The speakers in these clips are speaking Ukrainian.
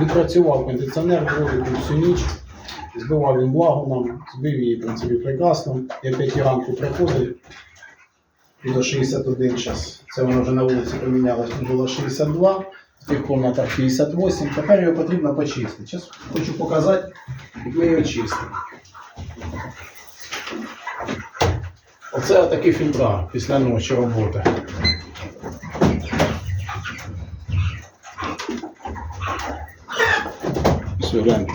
Відпрацював кондиціонер двоїку всю ніч. Збивав він благо нам, збив її, принципі, прекрасно. Я 5 ранку приходив до 61 час. Це воно вже на вулиці помінялось, було 62, в тих кімнатах 58. Тепер його потрібно почистити. Зараз хочу показати, як ми його чистимо. Оце такі фільтра після ночі роботи. Все, гляньте.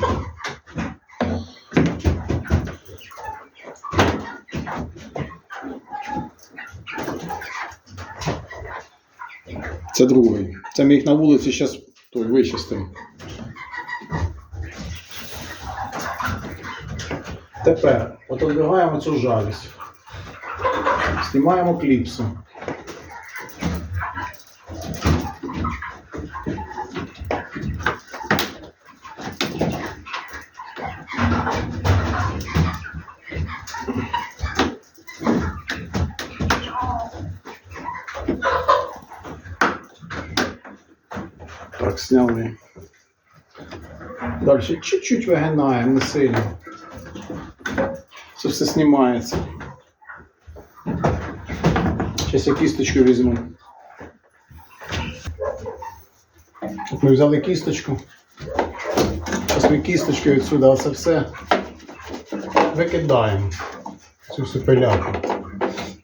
Це другий. Це ми їх на вулиці зараз той вичистимо. Тепер отодвигаємо цю жалість. Знімаємо кліпсу. Сняли. Дальше чуть-чуть вигинаємо, не сильно. Це все знімається. Зараз я кісточку візьму. От ми взяли кісточку. Зараз ми кісточкою відсюди оце все викидаємо. Цю всю пиляку.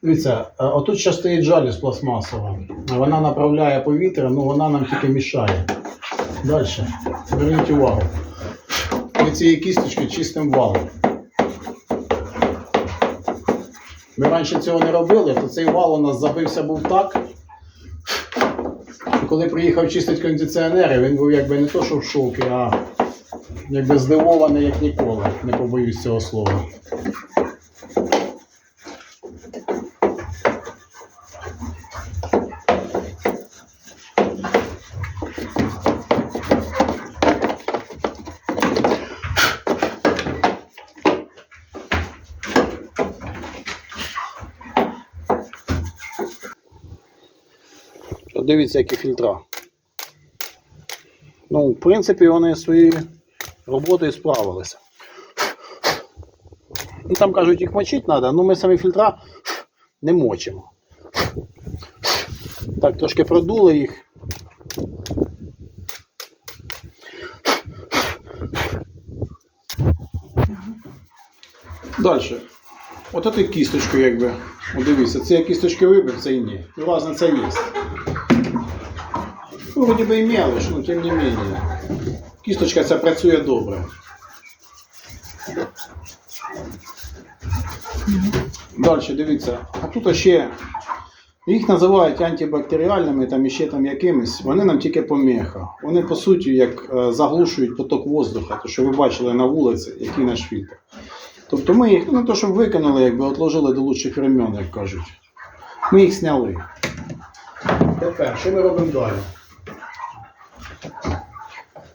Дивіться, отут ще стоїть жалюз пластмасова. Вона направляє повітря, ну вона нам тільки мішає. Далі. Зверніть увагу. Ми цією кісточкою чистим валом. Ми раніше цього не робили, то цей вал у нас забився був так. Коли приїхав чистити кондиціонери, він був якби не то, що в шокі, а якби здивований, як ніколи. Не побоюсь цього слова. От Дивіться, які фільтра. Ну, в принципі, вони своєю роботою справилися. Ну, там кажуть, їх мочити треба, ну ми самі фільтра не мочимо. Так, трошки продули їх. Далі. От ти кісточку, якби. О, дивіться, я кісточки вибив, це і ні. Ну, разне це є. Ну, вроді би і мелиш, ну тим не менее. Кісточка ця працює добре. Далі, дивіться. А тут ще їх називають антибактеріальними, там іще там якимись. Вони нам тільки поміха. Вони по суті як е, заглушують поток воздуха, то що ви бачили на вулиці, який наш фільтр. Тобто ми їх, ну то, щоб виконали, якби отложили до лучших времен, як кажуть. Ми їх зняли. Тепер, що ми робимо далі?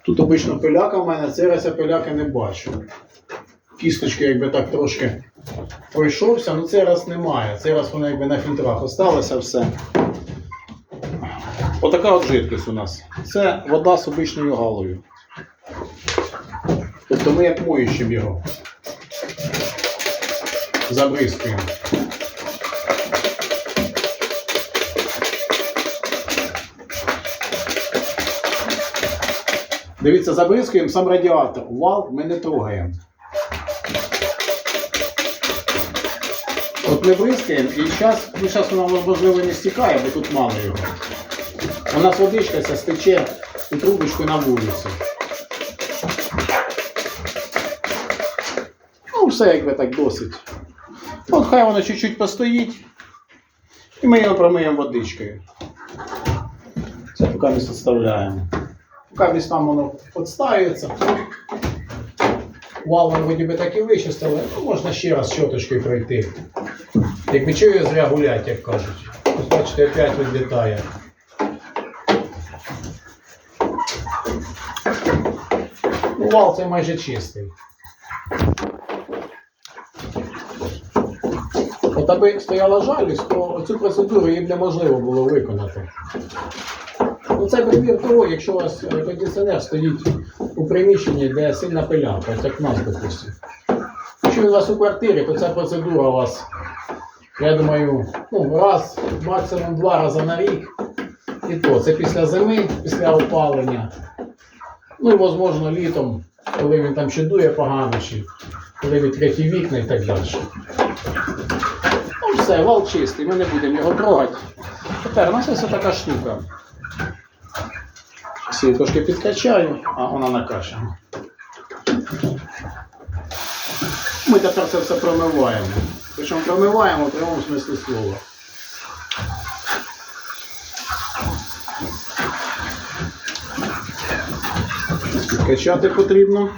Тут обично пиляка в мене, раз я пиляки не бачу. Кісточки якби так трошки пройшовся, але цей раз немає. Цей раз воно якби на фільтрах осталося все. Отака от жидкість у нас. Це вода з обичною галою. Тобто ми як моющим його забризкуємо. Дивіться, забризкуємо сам радіатор. Вал ми не трогаємо. От ми бризкаємо і зараз, ну зараз вона можливо не стікає, бо тут мало його. У нас водичка ця стече у трубочку на вулицю. Ну, все якби так досить. От хай воно чуть-чуть постоїть. І ми його промиємо водичкою. Це поки ми відставляємо. Десь там воно підставиться. Вал ми вроді би так і вичистили, ну можна ще раз щоточкою пройти. Як не чую, зря гулять, як кажуть. Ось бачите, опять відлітає. Ну, вал цей майже чистий. От аби стояла жалість, то цю процедуру їм неможливо було виконати. Ну, це примір того, якщо у вас е, кондиціонер стоїть у приміщенні, де сильна пилянка, як в нас, допустимо. Якщо у вас у квартирі, то ця процедура у вас, я думаю, ну, раз, максимум два рази на рік. І то, це після зими, після опалення. Ну і, можливо, літом, коли він там ще дує погано, чи коли відкриті вікна і так далі. Ну все, вал чистий, ми не будемо його трогати. Тепер у нас ось така штука. Її трошки підкачаю, а вона накачана. Ми тепер це все промиваємо. Причому промиваємо в прямому смислі слова. Підкачати потрібно.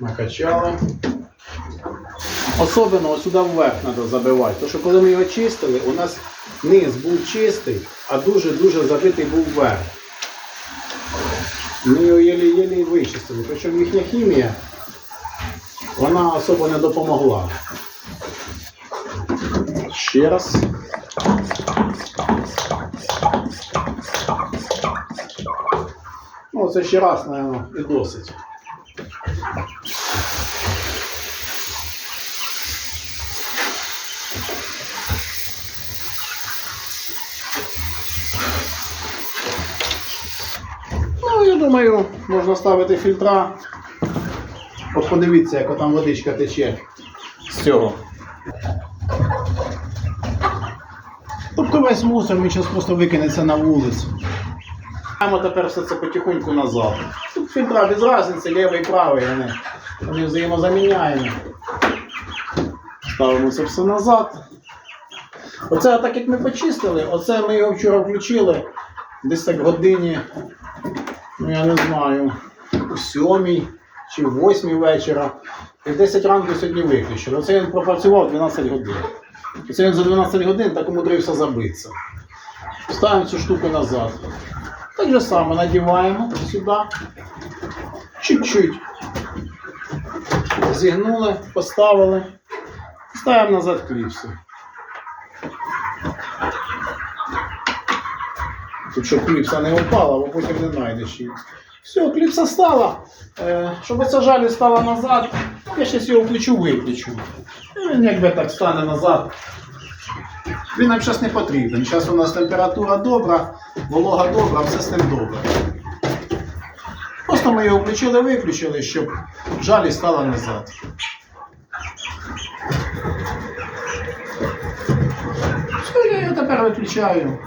Накачали. Особливо сюди вверх треба забивати. Тому що коли ми його чистили, у нас низ був чистий, а дуже-дуже забитий був вверх. Ми його єлі-єлі вичистили. Причому їхня хімія, вона особо не допомогла. Ще раз. Ну, це ще раз, мабуть, і досить. Думаю, можна ставити фільтра. От подивіться, як там водичка тече з цього. Тобто весь мусор він зараз просто викинеться на вулицю. Маємо тепер все це потихоньку назад. Тут фільтра без різниці, лівий і правий, вони, вони взаємозаміняємо. Ставимо це все назад. Оце так як ми почистили, оце ми його вчора включили десь так годині, ну я не знаю, у сьомій чи в восьмій вечора. І в 10 ранку сьогодні виключили. Оце він пропрацював 12 годин. Оце він за 12 годин так умудрився забитися. Ставимо цю штуку назад. Так же само надіваємо сюди. Чуть-чуть. Зігнули, поставили. Ставимо назад кліпси. Тут щоб кліпса не упала, бо потім не знайдеш її. Все, кліпса стала. Е, щоб ця жалі стала назад, я зараз його включу, виключу. І Він якби так стане назад. Він нам зараз не потрібен. Зараз у нас температура добра, волога добра, все з ним добре. Просто ми його включили, виключили, щоб жалі стала назад. Все, я його тепер виключаю.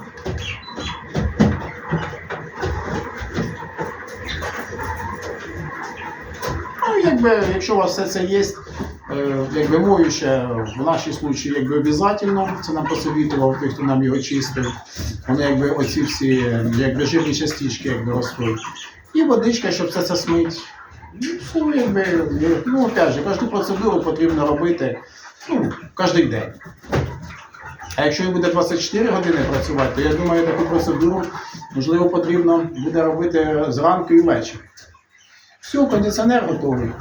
Якби, якщо у вас все це є, е, якби моюще, в нашій случаї якби обов'язково, це нам посовітував той, хто нам його чистив. Вони якби оці всі якби жирні частички якби ростуть. І водичка, щоб все це смить. Ну, якби, ну, опять же, кожну процедуру потрібно робити ну, кожен день. А якщо він буде 24 години працювати, то я думаю, таку процедуру можливо потрібно буде робити зранку і ввечері. Все, кондиціонер готовий.